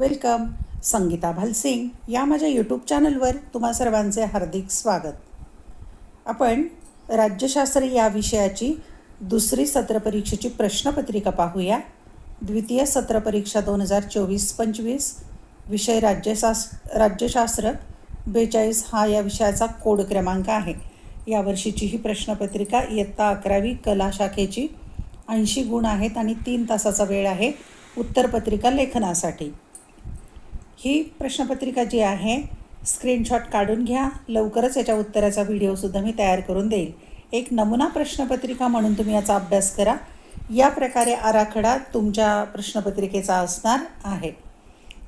Welcome. Sangeeta Bhalsingh या माझ्या YouTube चॅनलवर तुम्हा सर्वांचे हार्दिक स्वागत. आपण राज्यशास्त्र या विषयाची दुसरी सत्र परीक्षेची प्रश्नपत्रिका पाहूया. द्वितीय सत्र परीक्षा दोन हजार चोवीस पंचवीस. विषय राज्यशास राज्यशास्त्र बेचाळीस हा या विषयाचा कोड क्रमांक आहे. यावर्षीची ही प्रश्नपत्रिका इयत्ता अकरावी कला शाखेची ऐंशी गुण आहेत आणि तीन तासाचा वेळ आहे. उत्तरपत्रिका लेखनासाठी. ही प्रश्नपत्रिका जी आहे स्क्रीनशॉट काढून घ्या. लवकरच याच्या उत्तराचा व्हिडिओसुद्धा मी तयार करून देईल. एक नमुना प्रश्नपत्रिका म्हणून तुम्ही याचा अभ्यास करा. या प्रकारे आराखडा तुमच्या प्रश्नपत्रिकेचा असणार आहे.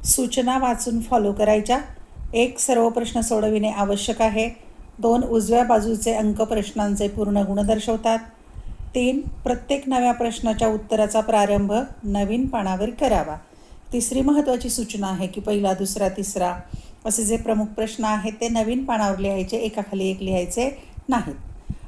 सूचना वाचून फॉलो करायच्या. एक सर्व प्रश्न सोडविणे आवश्यक आहे. दोन उजव्या बाजूचे अंक प्रश्नांचे पूर्ण गुण दर्शवतात. तीन प्रत्येक नव्या प्रश्नाच्या उत्तराचा प्रारंभ नवीन पानावर करावा. तिसरी महत्त्वाची सूचना आहे की पहिला दुसरा तिसरा असे जे प्रमुख प्रश्न आहेत ते नवीन पानावर लिहायचे एकाखाली एक लिहायचे नाहीत.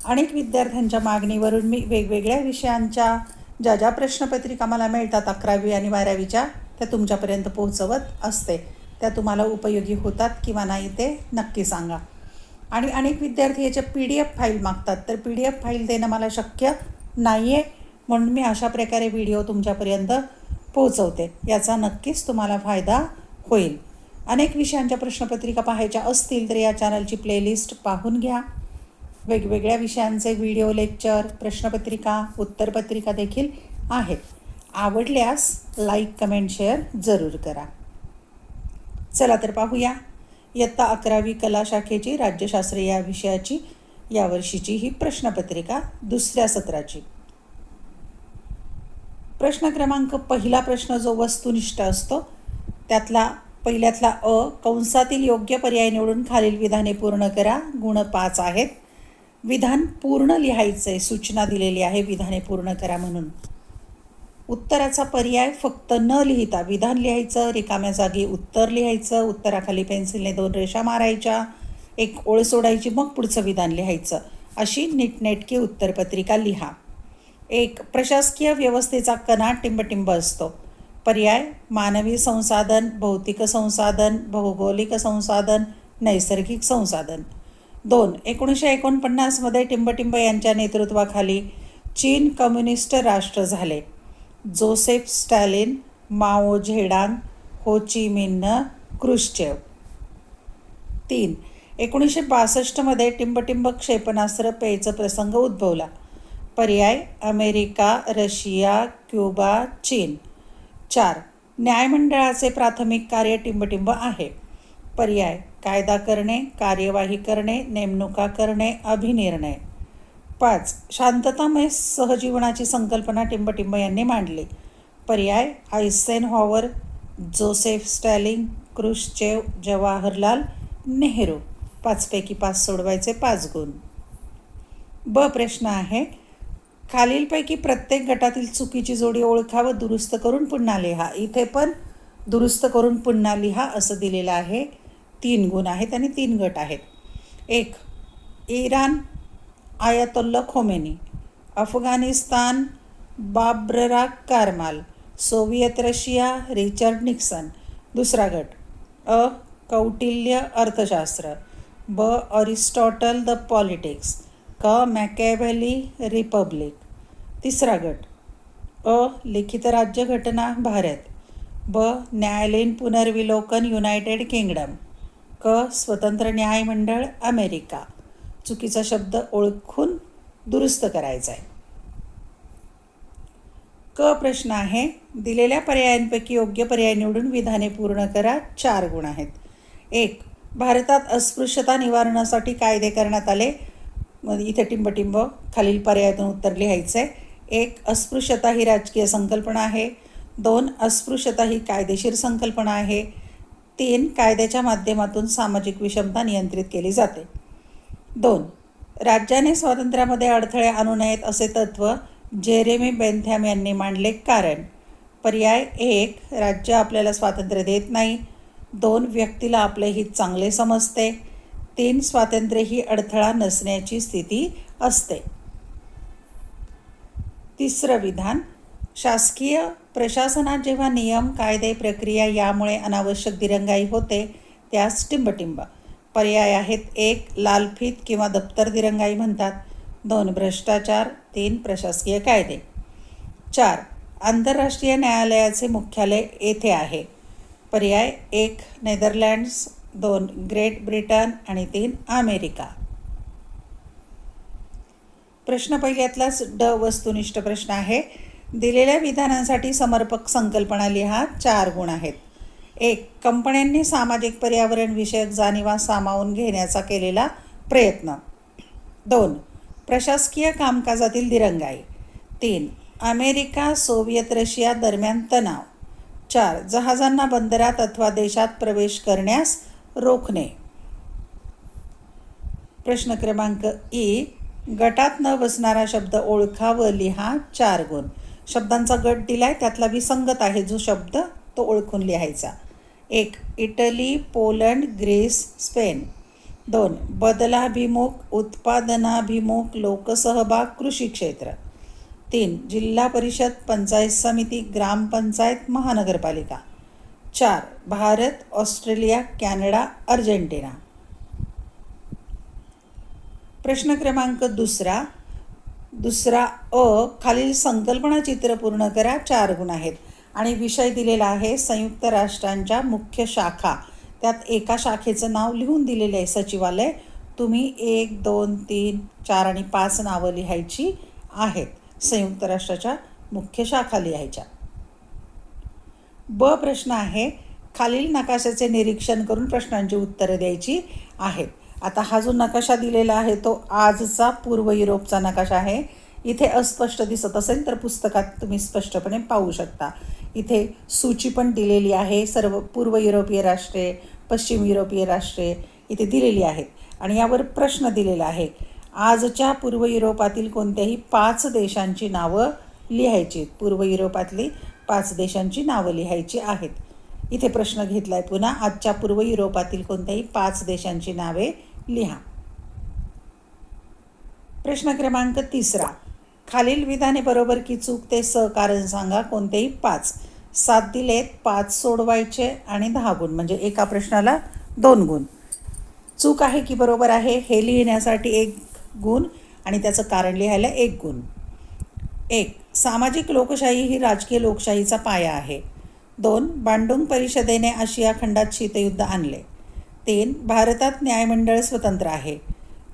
अनेक विद्यार्थ्यांच्या मागणीवरून मी वेगवेगळ्या विषयांच्या ज्या ज्या प्रश्नपत्रिका मला मिळतात अकरावी आणि बारावीच्या त्या तुमच्यापर्यंत पोहोचवत असते. त्या तुम्हाला उपयोगी होतात किंवा नाही ते नक्की सांगा. आणि अनेक विद्यार्थी याच्या पी डी एफ फाईल मागतात तर पी डी एफ फाईल देणं मला शक्य नाही आहे म्हणून मी अशा प्रकारे व्हिडिओ तुमच्यापर्यंत पोहोचवते. याचा नक्कीच तुम्हाला फायदा होईल. अनेक विषयांच्या प्रश्नपत्रिका पाहायच्या असतील तर या चॅनलची प्लेलिस्ट पाहून घ्या. वेगवेगळ्या विषयांचे व्हिडिओ लेक्चर प्रश्नपत्रिका उत्तरपत्रिका देखील आहेत. आवडल्यास लाईक कमेंट शेअर जरूर करा. चला तर पाहूया. इयत्ता अकरावी कला शाखेची राज्यशास्त्र या विषयाची यावर्षीची ही प्रश्नपत्रिका दुसऱ्या सत्राची. प्रश्न क्रमांक पहिला प्रश्न जो वस्तुनिष्ठ असतो त्यातला पहिल्यातला अ कंसातील योग्य पर्याय निवडून खालील विधाने पूर्ण करा. गुण पाच आहेत. विधान पूर्ण लिहायचं आहे सूचना दिलेली आहे विधाने पूर्ण करा म्हणून. उत्तराचा पर्याय फक्त न लिहिता विधान लिहायचं रिकाम्या जागी उत्तर लिहायचं उत्तराखाली पेन्सिलने दोन रेषा मारायच्या एक ओळ सोडायची मग पुढचं विधान लिहायचं. अशी नीटनेटकी उत्तरपत्रिका लिहा. एक प्रशासकीय व्यवस्थेचा कणा टिंबटिंब असतो. पर्याय मानवी संसाधन भौतिक संसाधन भौगोलिक संसाधन नैसर्गिक संसाधन. दोन एकोणीसशे एकोणपन्नासमध्ये टिंबटिंब यांच्या नेतृत्वाखाली चीन कम्युनिस्ट राष्ट्र झाले. जोसेफ स्टॅलिन माओ झेडांग हो ची मिन्न क्रुश्चेव तीन एकोणीसशे बासष्टमध्ये टिंबटिंब क्षेपणास्त्र पेयचा प्रसंग उद्भवला. पर्याय अमेरिका रशिया क्युबा चीन. चार न्यायमंडळाचे प्राथमिक कार्य टिंबटिंब आहे. पर्याय कायदा करणे कार्यवाही करणे नेमणुका करणे अभिनिर्णय. पाच शांततामय सहजीवनाची संकल्पना टिंबटिंब यांनी मांडली. पर्याय Eisenhower Joseph Stalin Khrushchev Jawaharlal Nehru. पाचपैकी पाच सोडवायचे पाच गुण. ब प्रश्न आहे खालीलपैकी प्रत्येक गटातील चुकीची जोडी ओळखा व दुरुस्त करून पुन्हा लिहा. इथे पण दुरुस्त करून पुन्हा लिहा असं दिलेलं आहे. तीन गुण आहेत आणि तीन गट आहेत. एक Iran Ayatollah Khomeini. Afghanistan Babrak Karmal. Soviet Russia Richard Nixon. दुसरा गट अ कौटिल्य अर्थशास्त्र. ब अरिस्टॉटल द पॉलिटिक्स. क मॅकॅव्हॅली रिपब्लिक. तिसरा गट. अ. लिखित राज्यघटना भारत. ब. न्यायालयीन पुनर्विलोकन युनायटेड किंगडम. क. स्वतंत्र न्यायमंडळ अमेरिका. चुकीचा शब्द ओळखून दुरुस्त करायचा आहे क. प्रश्न आहे. दिलेल्या पर्यायांपैकी योग्य पर्याय निवडून विधाने पूर्ण करा. चार गुण आहेत. एक भारतात अस्पृश्यता निवारणासाठी कायदे करण्यात आले. इथे टिंबटिंब खालील पर्यायातून उत्तर लिहायचं आहे एक अस्पृश्यता ही राजकीय संकल्पना आहे. दोन अस्पृश्यता ही कायदेशीर संकल्पना आहे. तीन कायद्याच्या माध्यमातून सामाजिक विषमता नियंत्रित केली जाते. दोन राज्याने स्वातंत्र्यामध्ये अडथळे आणू नयेत असे तत्त्व जेरेमी बेंथॅम यांनी मांडले कारण पर्याय एक राज्य आपल्याला स्वातंत्र्य देत नाही. दोन व्यक्तीला आपले हित चांगले समजते. तीन स्वातंत्र्य ही अडथळा नसण्याची स्थिती असते. तिसरं विधान. शासकीय प्रशासनात जेव्हा नियम कायदे प्रक्रिया यामुळे अनावश्यक दिरंगाई होते त्यास टिंबटिंब. पर्याय आहेत एक लालफीत किंवा दप्तर दिरंगाई म्हणतात. दोन भ्रष्टाचार तीन प्रशासकीय कायदे. चार आंतरराष्ट्रीय न्यायालयाचे मुख्यालय येथे आहे. पर्याय एक नेदरलँड्स दोन ग्रेट ब्रिटन आणि तीन अमेरिका. प्रश्न पहिल्यातलाच ड वस्तुनिष्ठ प्रश्न आहे. दिलेल्या विधानांसाठी समर्पक संकल्पना लिहा चार गुण आहेत. एक कंपन्यांनी सामाजिक पर्यावरण विषयक जाणीवा सामावून घेण्याचा केलेला प्रयत्न. दोन प्रशासकीय कामकाजातील दिरंगाई. तीन अमेरिका सोव्हिएत रशिया दरम्यान तणाव. चार जहाजांना बंदरात अथवा देशात प्रवेश करण्यास रोखणे. प्रश्न क्रमांक ई गटात न बसणारा शब्द ओळखा व लिहा चार गुण. शब्दांचा गट दिलाय त्यातला विसंगत आहे जो शब्द तो ओळखून लिहायचा. एक इटली पोलंड ग्रीस स्पेन. दोन बदलाभिमुख उत्पादनाभिमुख लोकसहभाग कृषी क्षेत्र तीन जिल्हा परिषद पंचायत समिती ग्रामपंचायत महानगरपालिका. चार भारत ऑस्ट्रेलिया कॅनडा अर्जेंटिना. प्रश्न क्रमांक दुसरा. दुसरा अ खालील संकल्पना चित्र पूर्ण करा चार गुण आहेत. आणि विषय दिलेला आहे संयुक्त राष्ट्रांच्या मुख्य शाखा. त्यात एका शाखेचं नाव लिहून दिलेलं आहे सचिवालय. तुम्ही एक दोन तीन चार आणि पाच नावं लिहायची आहेत. संयुक्त राष्ट्राच्या मुख्य शाखा लिहायच्या. ब प्रश्न आहे खालील नकाशाचे निरीक्षण करून प्रश्नांची उत्तरं द्यायची आहेत. आता हा जो नकाशा दिलेला आहे तो आजचा पूर्व युरोपचा नकाशा आहे. इथे अस्पष्ट दिसत असेल तर पुस्तकात तुम्ही स्पष्टपणे पाहू शकता. इथे सूची पण दिलेली आहे. सर्व पूर्व युरोपीय राष्ट्रे पश्चिम युरोपीय राष्ट्रे इथे दिलेली आहेत. आणि यावर प्रश्न दिलेला आहे. आजच्या पूर्व युरोपातील कोणत्याही पाच देशांची नावं लिहायची आहेत. पूर्व युरोपातली पाच देशांची नावं लिहायची आहेत. इथे प्रश्न घेतला आहे पुन्हा. आजच्या पूर्व युरोपातील कोणत्याही पाच देशांची नावे लिहा. प्रश्न क्रमांक तिसरा. खालील विधाने बरोबर की चूक ते सहकारण सांगा कोणतेही पाच. सात दिलेत पाच सोडवायचे आणि दहा गुण. म्हणजे एका प्रश्नाला दोन गुण. चूक आहे की बरोबर आहे हे लिहिण्यासाठी एक गुण आणि त्याचं कारण लिहायला एक गुण. एक सामाजिक लोकशाही ही राजकीय लोकशाहीचा पाया आहे. दोन बांडुंग परिषदेने आशिया खंडात शीतयुद्ध आणले. तीन भारतात न्यायमंडळ स्वतंत्र आहे.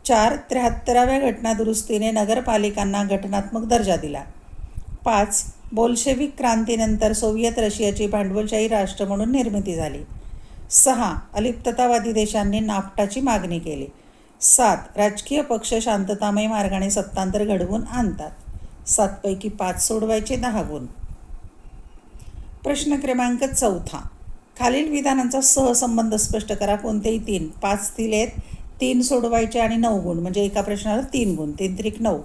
चार त्र्याहत्तराव्या घटनादुरुस्तीने नगरपालिकांना घटनात्मक दर्जा दिला. पाच बोल्शेविक क्रांतीनंतर सोव्हिएत रशियाची भांडवलशाही राष्ट्र म्हणून निर्मिती झाली. सहा अलिप्ततावादी देशांनी नाफ्टाची मागणी केली. सात राजकीय पक्ष शांततामय मार्गाने सत्तांतर घडवून आणतात. सातपैकी पाच सोडवायचे दहा गुण. प्रश्न क्रमांक चौथा. खालील विधानांचा सहसंबंध स्पष्ट करा. कोणतेही तीन. पाच दिलेत तीन सोडवायचे आणि नऊ गुण. म्हणजे एका प्रश्नाला तीन गुण. तीन त्रिक नऊ.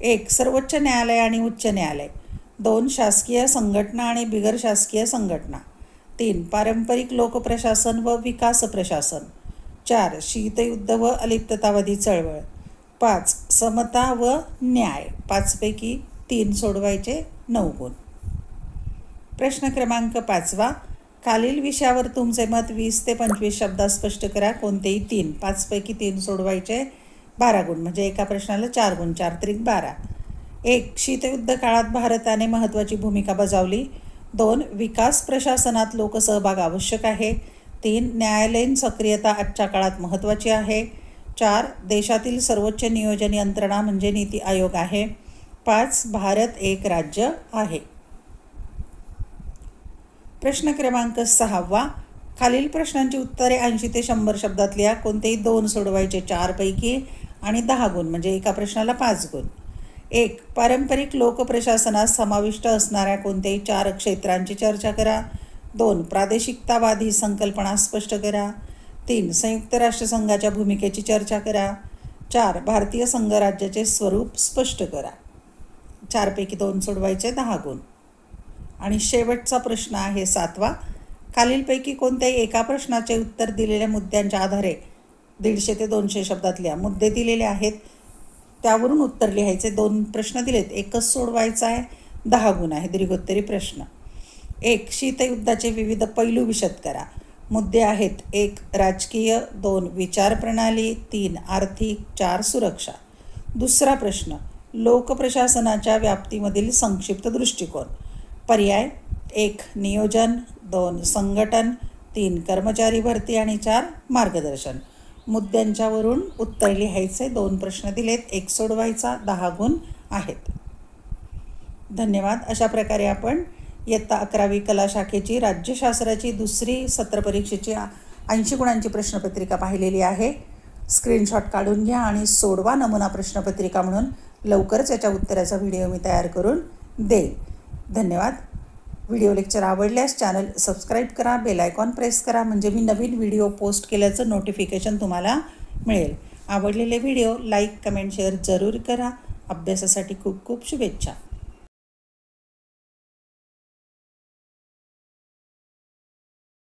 एक सर्वोच्च न्यायालय आणि उच्च न्यायालय. दोन शासकीय संघटना आणि बिगर शासकीय संघटना. तीन पारंपरिक लोकप्रशासन व विकास प्रशासन. चार शीतयुद्ध व अलिप्ततावादी चळवळ. पाच समता व न्याय. पाचपैकी तीन सोडवायचे नऊ गुण. प्रश्न क्रमांक पाचवा. खालील विषयावर तुमचे मत वीस ते पंचवीस शब्दात स्पष्ट करा. कोणतेही तीन पाचपैकी तीन सोडवायचे. बारा गुण म्हणजे एका प्रश्नाला चार गुण चार त्रिक बारा. एक शीतयुद्ध काळात भारताने महत्त्वाची भूमिका बजावली. दोन विकास प्रशासनात लोकसहभाग आवश्यक आहे. तीन न्यायालयीन सक्रियता आजच्या काळात महत्त्वाची आहे. चार देशातील सर्वोच्च नियोजन यंत्रणा म्हणजे नीती आयोग आहे. पाच भारत एक राज्य आहे. प्रश्न क्रमांक सहावा खालील प्रश्नांची उत्तरे ऐंशी ते शंभर शब्दात लिहा कोणतेही दोन सोडवायचे चारपैकी आणि दहा गुण म्हणजे एका प्रश्नाला पाच गुण. एक पारंपरिक लोकप्रशासनात समाविष्ट असणाऱ्या कोणत्याही चार क्षेत्रांची चर्चा करा. दोन प्रादेशिकतावादी संकल्पना स्पष्ट करा. तीन संयुक्त राष्ट्रसंघाच्या भूमिकेची चर्चा करा. चार भारतीय संघराज्याचे स्वरूप स्पष्ट करा. चारपैकी दोन सोडवायचे दहा गुण. आणि शेवटचा प्रश्न आहे सातवा. खालीलपैकी कोणत्याही एका प्रश्नाचे उत्तर दिलेल्या मुद्द्यांच्या आधारे दीडशे ते दोनशे शब्दात लिहा मुद्दे दिलेले आहेत. त्यावरून उत्तर लिहायचे. दोन प्रश्न दिलेत. एकच सोडवायचा आहे. दहा गुण आहे. दीर्घोत्तरी प्रश्न. एक शीतयुद्धाचे विविध पैलू विशद करा. मुद्दे आहेत. एक राजकीय. दोन विचारप्रणाली तीन आर्थिक. चार सुरक्षा. दुसरा प्रश्न. लोकप्रशासनाच्या व्याप्तीमधील संक्षिप्त दृष्टिकोन. पर्याय. एक नियोजन. दोन संघटन. तीन कर्मचारी भरती. आणि चार मार्गदर्शन. मुद्द्यांच्यावरून उत्तर लिहायचे. दोन प्रश्न दिलेत. एक सोडवायचा. दहा गुण आहेत. धन्यवाद. अशा प्रकारे आपण इयत्ता अकरावी कला शाखेची राज्यशास्त्राची दुसरी सत्र परीक्षेची ऐंशी गुणांची प्रश्नपत्रिका पाहिलेली आहे. स्क्रीनशॉट काढून घ्या आणि सोडवा नमुना प्रश्नपत्रिका म्हणून लवकरच याच्या उत्तराचा व्हिडिओ मी तयार करून देईल. धन्यवाद. व्हिडिओ लेक्चर आवडल्यास चॅनल सबस्क्राईब करा बेल आयकॉन प्रेस करा म्हणजे मी नवीन व्हिडिओ पोस्ट केल्याचं नोटिफिकेशन तुम्हाला मिळेल. आवडलेले व्हिडिओ लाईक कमेंट शेअर जरूर करा. अभ्यासासाठी खूप खूप शुभेच्छा.